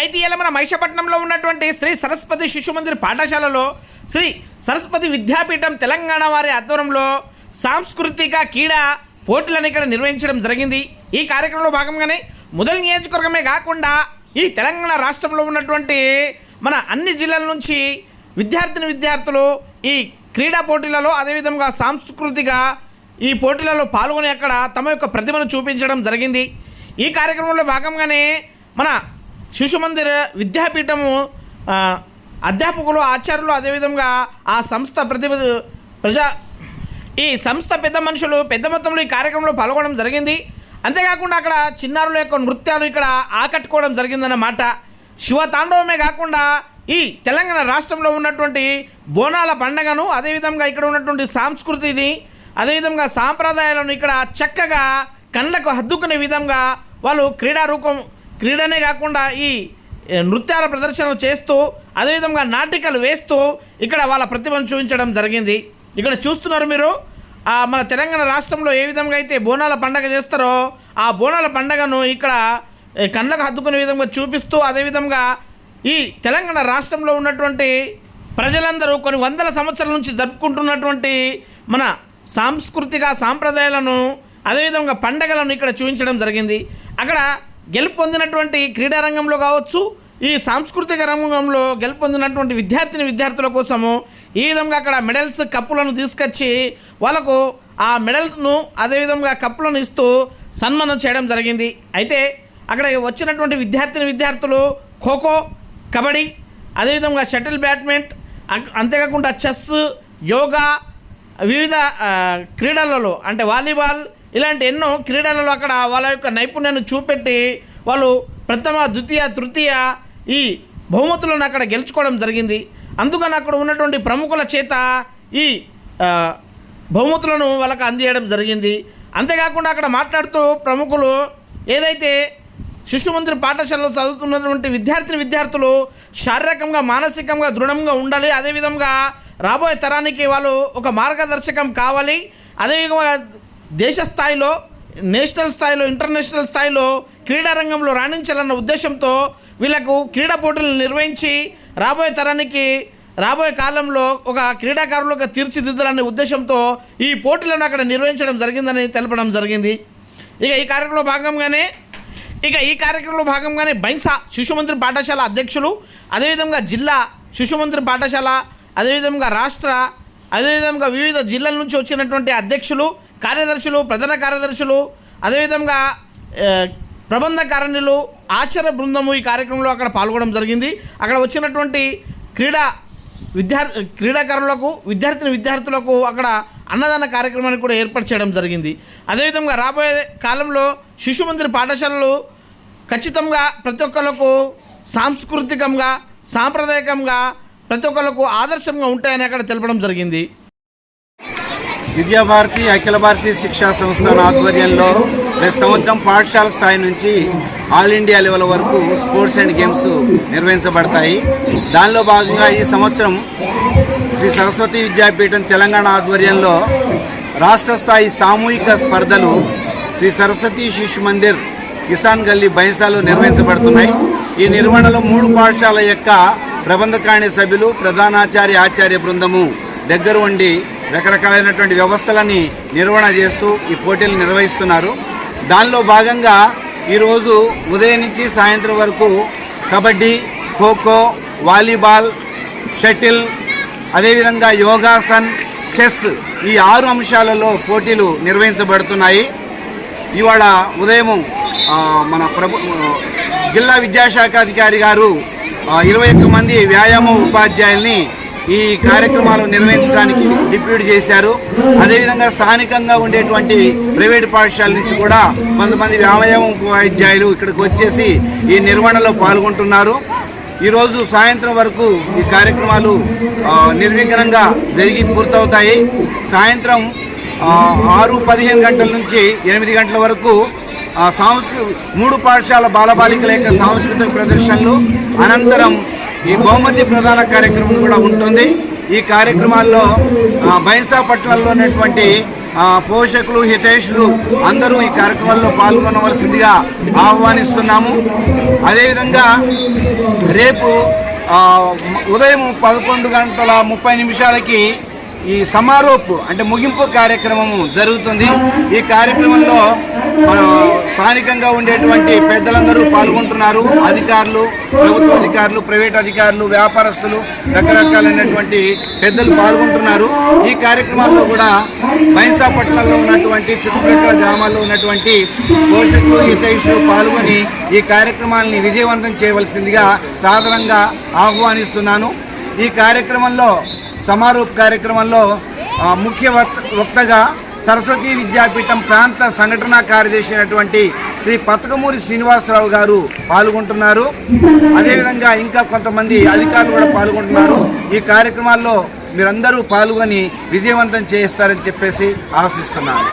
అయితే ఇలా మన మహిషపట్నంలో ఉన్నటువంటి శ్రీ సరస్వతి శిశు మందిర్ పాఠశాలలో శ్రీ సరస్వతి విద్యాపీఠం తెలంగాణ వారి ఆధ్వర్యంలో సాంస్కృతిక క్రీడా పోటీలను ఇక్కడ నిర్వహించడం జరిగింది. ఈ కార్యక్రమంలో భాగంగానే మొదటి నియోజకవర్గమే కాకుండా ఈ తెలంగాణ రాష్ట్రంలో ఉన్నటువంటి మన అన్ని జిల్లాల నుంచి విద్యార్థిని విద్యార్థులు ఈ క్రీడా పోటీలలో అదేవిధంగా సాంస్కృతిక ఈ పోటీలలో పాల్గొని అక్కడ తమ యొక్క ప్రతిభను చూపించడం జరిగింది. ఈ కార్యక్రమంలో భాగంగానే మన శిశుమందిర విద్యాపీఠము అధ్యాపకులు ఆచార్యులు అదేవిధంగా ఆ సంస్థ ప్రతిభ ప్రజా ఈ సంస్థ పెద్ద మనుషులు పెద్ద మొత్తంలో ఈ కార్యక్రమంలో పాల్గొనడం జరిగింది. అంతేకాకుండా అక్కడ చిన్నారుల యొక్క నృత్యాలు ఇక్కడ ఆకట్టుకోవడం జరిగిందన్నమాట. శివ తాండవమే కాకుండా ఈ తెలంగాణ రాష్ట్రంలో ఉన్నటువంటి బోనాల పండగను అదేవిధంగా ఇక్కడ ఉన్నటువంటి సాంస్కృతిని అదేవిధంగా సాంప్రదాయాలను ఇక్కడ చక్కగా కళ్ళకు హద్దుకునే విధంగా వాళ్ళు క్రీడారూపం క్రీడనే కాకుండా ఈ నృత్యాల ప్రదర్శనలు చేస్తూ అదేవిధంగా నాటికలు వేస్తూ ఇక్కడ వాళ్ళ ప్రతిభను చూపించడం జరిగింది. ఇక్కడ చూస్తున్నారు మీరు మన తెలంగాణ రాష్ట్రంలో ఏ విధంగా అయితే బోనాల పండగ చేస్తారో ఆ బోనాల పండగను ఇక్కడ కళ్ళకు హద్దుకునే విధంగా చూపిస్తూ అదేవిధంగా ఈ తెలంగాణ రాష్ట్రంలో ఉన్నటువంటి ప్రజలందరూ కొన్ని వందల సంవత్సరాల నుంచి జరుపుకుంటున్నటువంటి మన సాంస్కృతిక సాంప్రదాయాలను అదేవిధంగా పండగలను ఇక్కడ చూపించడం జరిగింది. అక్కడ గెలుపు పొందినటువంటి క్రీడారంగంలో కావచ్చు ఈ సాంస్కృతిక రంగంలో గెలుపు పొందినటువంటి విద్యార్థిని విద్యార్థుల కోసము ఈ విధంగా అక్కడ మెడల్స్ కప్పులను తీసుకొచ్చి వాళ్ళకు ఆ మెడల్స్ను అదేవిధంగా కప్పులను ఇస్తూ సన్మానం చేయడం జరిగింది. అయితే అక్కడ వచ్చినటువంటి విద్యార్థిని విద్యార్థులు ఖోఖో కబడ్డీ అదేవిధంగా షటిల్ బ్యాడ్మింట్ అంతేకాకుండా చెస్ యోగా వివిధ క్రీడలలో అంటే వాలీబాల్ ఇలాంటి ఎన్నో క్రీడలలో అక్కడ వాళ్ళ యొక్క నైపుణ్యాన్ని చూపెట్టి వాళ్ళు ప్రథమ ద్వితీయ తృతీయ ఈ బహుమతులను అక్కడ గెలుచుకోవడం జరిగింది. అందుకని అక్కడ ఉన్నటువంటి ప్రముఖుల చేత ఈ బహుమతులను వాళ్ళకి అందియడం జరిగింది. అంతేకాకుండా అక్కడ మాట్లాడుతూ ప్రముఖులు ఏదైతే శిశు పాఠశాలలో చదువుతున్నటువంటి విద్యార్థిని విద్యార్థులు శారీరకంగా మానసికంగా దృఢంగా ఉండాలి. అదేవిధంగా రాబోయే తరానికి వాళ్ళు ఒక మార్గదర్శకం కావాలి. అదేవిధంగా దేశ స్థాయిలో నేషనల్ స్థాయిలో ఇంటర్నేషనల్ స్థాయిలో క్రీడా రంగంలో రాణించాలన్న ఉద్దేశంతో వీళ్ళకు క్రీడా పోటీలు నిర్వహించి రాబోయే తరానికి రాబోయే కాలంలో ఒక క్రీడాకారులుగా తీర్చిదిద్దాలనే ఉద్దేశంతో ఈ పోటీలను అక్కడ నిర్వహించడం జరిగిందని తెలపడం జరిగింది. ఇక ఈ కార్యక్రమంలో భాగంగానే ఇక ఈ కార్యక్రమంలో భాగంగానే బైన్సా శిశుమంత్రి పాఠశాల అధ్యక్షులు అదేవిధంగా జిల్లా శిశుమంత్రి పాఠశాల అదేవిధంగా రాష్ట్ర అదేవిధంగా వివిధ జిల్లాల నుంచి వచ్చినటువంటి అధ్యక్షులు కార్యదర్శులు ప్రధాన కార్యదర్శులు అదేవిధంగా ప్రబంధ కారణ్యులు ఆచార్య బృందము ఈ కార్యక్రమంలో అక్కడ పాల్గొనడం జరిగింది. అక్కడ వచ్చినటువంటి క్రీడా విద్యార్థి క్రీడాకారులకు విద్యార్థిని విద్యార్థులకు అక్కడ అన్నదాన కార్యక్రమాన్ని కూడా ఏర్పాటు చేయడం జరిగింది. అదేవిధంగా రాబోయే కాలంలో శిశు మందిర పాఠశాలలు ఖచ్చితంగా ప్రతి ఒక్కరికి సాంస్కృతికంగా సాంప్రదాయకంగా ప్రతి ఒక్కరికి ఆదర్శంగా ఉంటాయని అక్కడ తెలపడం జరిగింది. విద్యాభారతి అఖిల భారతీయ శిక్షా సంస్థాన ఆధ్వర్యంలో ప్రతి సంవత్సరం పాఠశాల స్థాయి నుంచి ఆల్ ఇండియా లెవెల్ వరకు స్పోర్ట్స్ అండ్ గేమ్స్ నిర్వహించబడతాయి. దానిలో భాగంగా ఈ సంవత్సరం శ్రీ సరస్వతి విద్యాపీఠం తెలంగాణ ఆధ్వర్యంలో రాష్ట్ర స్థాయి సామూహిక స్పర్ధలు శ్రీ సరస్వతి శిశు మందిర్ కిసాన్ గల్లీ బైన్సాలో నిర్వహించబడుతున్నాయి. ఈ నిర్వహణలో మూడు పాఠశాల యొక్క ప్రబంధకాణి సభ్యులు ప్రధానాచార్య ఆచార్య బృందము దగ్గర ఉండి రకరకాలైనటువంటి వ్యవస్థలని నిర్వహణ చేస్తూ ఈ పోటీలు నిర్వహిస్తున్నారు. దానిలో భాగంగా ఈరోజు ఉదయం నుంచి సాయంత్రం వరకు కబడ్డీ ఖోఖో వాలీబాల్ షటిల్ అదేవిధంగా యోగాసన్ చెస్ ఈ ఆరు అంశాలలో పోటీలు నిర్వహించబడుతున్నాయి. ఇవాళ ఉదయం మన ప్రభు జిల్లా విద్యాశాఖ అధికారి గారు ఇరవై ఒక్క మంది వ్యాయామ ఉపాధ్యాయుల్ని ఈ కార్యక్రమాలు నిర్వహించడానికి డిప్యూట్ చేశారు. అదేవిధంగా స్థానికంగా ఉండేటువంటి ప్రైవేట్ పాఠశాల నుంచి కూడా కొంతమంది వ్యాయామ ఉపాధ్యాయులు ఇక్కడికి వచ్చేసి ఈ నిర్వహణలో పాల్గొంటున్నారు. ఈరోజు సాయంత్రం వరకు ఈ కార్యక్రమాలు నిర్విఘ్నంగా జరిగి పూర్తవుతాయి. సాయంత్రం ఆరు పదిహేను గంటల నుంచి ఎనిమిది గంటల వరకు సాంస్కృ మూడు పాఠశాల బాలబాలికల యొక్క సాంస్కృతిక ప్రదర్శనలు అనంతరం ఈ బహుమతి ప్రధాన కార్యక్రమం కూడా ఉంటుంది. ఈ కార్యక్రమాల్లో ఆ, బైన్సా పట్టణంలో ఉన్నటువంటి పోషకులు హితేషులు అందరూ ఈ కార్యక్రమంలో పాల్గొనవలసిందిగా ఆహ్వానిస్తున్నాము. అదేవిధంగా రేపు ఉదయం పదకొండు గంటల ముప్పై నిమిషాలకి ఈ సమారోపు అంటే ముగింపు కార్యక్రమము జరుగుతుంది. ఈ కార్యక్రమంలో స్థానికంగా ఉండేటువంటి పెద్దలందరూ పాల్గొంటున్నారు. అధికారులు ప్రభుత్వ అధికారులు ప్రైవేట్ అధికారులు వ్యాపారస్తులు రకరకాలైనటువంటి పెద్దలు పాల్గొంటున్నారు. ఈ కార్యక్రమాల్లో కూడా బైన్సాపట్నంలో ఉన్నటువంటి చుట్టుప్రక్కల గ్రామాల్లో ఉన్నటువంటి పోషకులు హితైషులు పాల్గొని ఈ కార్యక్రమాలని విజయవంతం చేయవలసిందిగా సాధారణంగా ఆహ్వానిస్తున్నాను. ఈ కార్యక్రమంలో సమారోప కార్యక్రమంలో ముఖ్య వక్త వక్తగా సరస్వతి విద్యాపీఠం ప్రాంత సంఘటనా కార్యదర్శి అయినటువంటి శ్రీ పతకమూరి శ్రీనివాసరావు గారు పాల్గొంటున్నారు. అదేవిధంగా ఇంకా కొంతమంది అధికారులు కూడా పాల్గొంటున్నారు. ఈ కార్యక్రమాల్లో మీరందరూ పాల్గొని విజయవంతం చేస్తారని చెప్పేసి ఆశిస్తున్నాను.